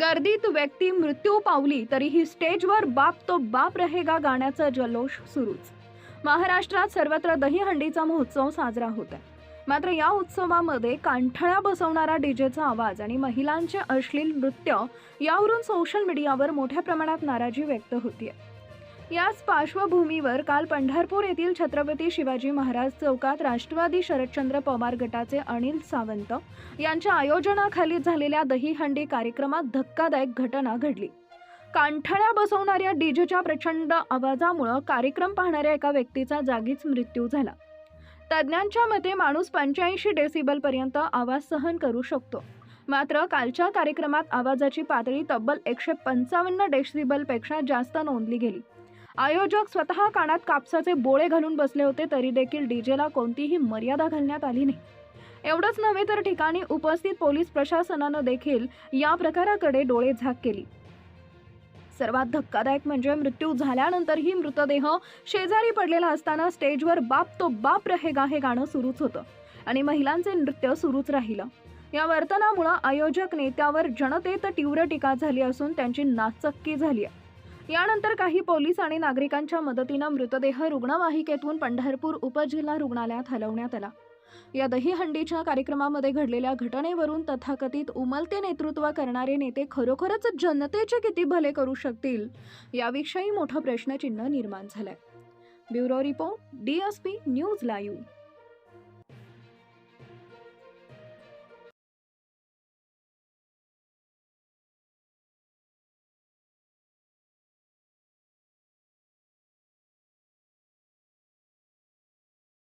गर्दीत व्यक्ती मृत्यू पावली तरीही स्टेजवर बाप तो बाप रहेगा गाण्याचा जल्लोष सुरूच. महाराष्ट्रात सर्वत्र दहीहंडीचा महोत्सव साजरा होत आहे मात्र या उत्सवामध्ये कांठळ्या बसवणारा डीजेचा आवाज आणि महिलांचे अश्लील नृत्य यावरून सोशल मीडियावर मोठ्या प्रमाणात नाराजी व्यक्त होतीये. याच पार्श्वभूमीवर काल पंढरपूर येथील छत्रपती शिवाजी महाराज चौकात राष्ट्रवादी शरदचंद्र पवार गटाचे अनिल सावंत यांच्या आयोजनाखाली झालेल्या दहीहंडी कार्यक्रमात धक्कादायक घटना घडली. कांठळ्या बसवणाऱ्या डीजेच्या प्रचंड आवाजामुळं कार्यक्रम पाहणाऱ्या एका व्यक्तीचा जागीच मृत्यू झाला. तज्ज्ञांच्या मते माणूस पंच्याऐंशी डेसिबल पर्यंत आवाज सहन करू शकतो. मात्र कालच्या कार्यक्रमात आवाजाची पातळी तब्बल एकशे पंचावन्न डेसिबलपेक्षा जास्त नोंदली गेली. आयोजक स्वतः कानात कापसाचे बोळे घालून बसले होते तरी देखील डीजेला कोणतीही मर्यादा घालण्यात आली नाही. एवढंच नव्हे तर ठिकाणी उपस्थित पोलीस प्रशासनानं देखील या प्रकाराकडे डोळे झाक केली. सर्वात धक्कादायक म्हणजे मृत्यू झाल्यानंतरही मृतदेह शेजारी पडलेला असताना स्टेजवर बाप तो बाप रहेगा हे गाणं सुरूच होतं आणि महिलांचे नृत्य सुरूच राहिलं. या वर्तनामुळं आयोजक नेत्यावर जनतेत तीव्र टीका झाली असून त्यांची नाचक्की झाली आहे. यानंतर काही पोलीस आणि नागरिकांच्या मदतीनं मृतदेह रुग्णवाहिकेतून पंढरपूर उपजिल्हा रुग्णालयात हलवण्यात आला. या दहीहंडीच्या कार्यक्रमामध्ये घडलेल्या घटनेवरून तथाकथित उमलते नेतृत्व करणारे नेते खरोखरच जनतेचे किती भले करू शकतील याविषयी मोठं प्रश्नचिन्ह निर्माण झालंय. Bureau report DSP news live.